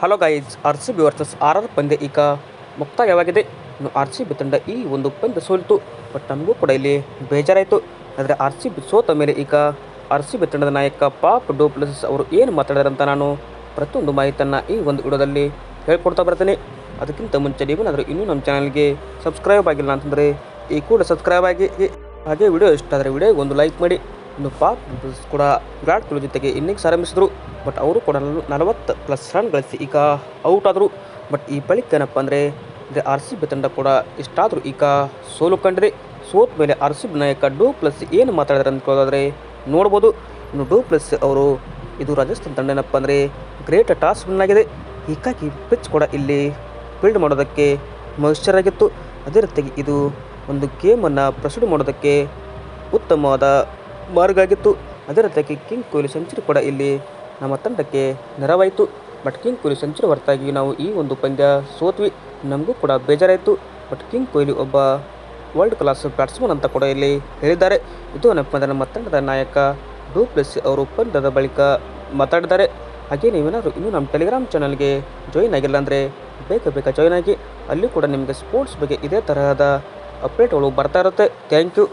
Hello guys, R C B versus R R ಪಂದ್ಯ ಈಗ ಮುಕ್ತಾಯವಾಗಿದೆ. ಇನ್ನು ಆರ್ ಸಿ ಬಿ ತಂಡ ಈ ಒಂದು ಪಂದ್ಯ ಸೋಲಿತು ಬಟ್ ನಮಗೂ ಕೂಡ ಇಲ್ಲಿ ಬೇಜಾರಾಯಿತು. ಆದರೆ ಆರ್ ಸಿ ಬಿ ಸೋತ ಮೇಲೆ ಈಗ ಆರ್ ಸಿ ಬಿ ತಂಡದ ನಾಯಕ ಪಾಪ್ ಡೂಪ್ಲಸ್ ಅವರು ಏನು ಮಾತಾಡಿದ್ರೆ ಅಂತ ನಾನು ಪ್ರತಿಯೊಂದು ಮಾಹಿತಿಯನ್ನು ಈ ಒಂದು ವಿಡಿಯೋದಲ್ಲಿ ಹೇಳ್ಕೊಡ್ತಾ ಬರ್ತೀನಿ. ಅದಕ್ಕಿಂತ ಮುಂಚೆ ನೀವೇನಾದರೂ ಇನ್ನೂ ನಮ್ಮ ಚಾನಲ್ಗೆ ಸಬ್ಸ್ಕ್ರೈಬ್ ಆಗಿಲ್ಲ ಅಂತಂದರೆ ಈ ಕೂಡ ಸಬ್ಸ್ಕ್ರೈಬ್ ಆಗಿ, ಹಾಗೆ ವಿಡಿಯೋ ಇಷ್ಟ ಆದರೆ ವಿಡಿಯೋಗೆ ಒಂದು ಲೈಕ್ ಮಾಡಿ. ಇನ್ನು ಪಾಪ್ ಕೂಡ ವಿರಾಟ್ ಕೊಹ್ಲಿ ಜೊತೆಗೆ ಇನ್ನಿಂಗ್ಸ್ ಆರಂಭಿಸಿದ್ರು. ಬಟ್ ಅವರು ಕೂಡ ನಲವತ್ತು ಪ್ಲಸ್ ರನ್ ಗಳಿಸಿ, ಈಗ ಔಟ್ ಆದರು. ಬಟ್ ಈ ಬಳಿಕ ಏನಪ್ಪ ಅಂದರೆ ಆರ್ ಸಿ ಬಿ ತಂಡ ಕೂಡ ಇಷ್ಟಾದರೂ ಈಗ ಸೋಲು ಕಂಡಿದೆ ಸೋತ ಮೇಲೆ ಆರ್ ಸಿ ಬಿ ನಾಯಕ ಡೂ ಪ್ಲಸ್ ಏನು ಮಾತಾಡಿದ್ರೆ ಅಂತ ಕೇಳೋದಾದರೆ, ನೋಡ್ಬೋದು. ಇನ್ನು ಡೂ ಪ್ಲಸ್ ಅವರು, ಇದು ರಾಜಸ್ಥಾನ್ ತಂಡ ಏನಪ್ಪ ಅಂದರೆ ಗ್ರೇಟ್ ಟಾಸ್ ವಿನ್ ಆಗಿದೆ. ಹೀಗಾಗಿ ಪಿಚ್ ಕೂಡ ಇಲ್ಲಿ ಬಿಲ್ಡ್ ಮಾಡೋದಕ್ಕೆ ಮಾಯಿಶ್ಚರ್ ಆಗಿತ್ತು. ಅದೇ ರೀತಿಯಾಗಿ ಇದು ಒಂದು ಗೇಮನ್ನು ಪ್ರೊಸೀಡ್ ಮಾಡೋದಕ್ಕೆ ಉತ್ತಮವಾದ ಮಾರ್ಗ ಆಗಿತ್ತು. ಅದೇ ರೀತಿಯಾಗಿ ಕಿಂಗ್ ಕೊಹ್ಲಿ ಸೆಂಚುರಿ ಕೂಡ ಇಲ್ಲಿ ನಮ್ಮ ತಂಡಕ್ಕೆ ನೆರವಾಯಿತು. ಬಟ್ ಕಿಂಗ್ ಕೊಹ್ಲಿ ಸೆಂಚುರಿ ಹೊರತಾಗಿ ನಾವು ಈ ಒಂದು ಪಂದ್ಯ ಸೋತ್ವಿ. ನಮಗೂ ಕೂಡ ಬೇಜಾರಾಯಿತು. ಬಟ್ ಕಿಂಗ್ ಕೊಹ್ಲಿ ಒಬ್ಬ ವರ್ಲ್ಡ್ ಕ್ಲಾಸ್ ಬ್ಯಾಟ್ಸ್ಮನ್ ಅಂತ ಕೂಡ ಇಲ್ಲಿ ಹೇಳಿದ್ದಾರೆ. ಇದು ಅಂದರೆ ನಮ್ಮ ತಂಡದ ನಾಯಕ ಡೂ ಪ್ಲಸ್ ಅವರು ಪಂದ್ಯದ ಬಳಿಕ ಮಾತಾಡಿದ್ದಾರೆ. ಹಾಗೆ ನೀವೇನಾದರೂ ಇನ್ನೂ ನಮ್ಮ ಟೆಲಿಗ್ರಾಮ್ ಚಾನಲ್ಗೆ ಜಾಯಿನ್ ಆಗಿಲ್ಲ ಅಂದರೆ ಬೇಗ ಬೇಗ ಜಾಯಿನ್ ಆಗಿ. ಅಲ್ಲಿ ಕೂಡ ನಿಮಗೆ ಸ್ಪೋರ್ಟ್ಸ್ ಬಗ್ಗೆ ಇದೇ ತರಹದ ಅಪ್ಡೇಟ್ಗಳು ಬರ್ತಾ ಇರುತ್ತೆ. Thank you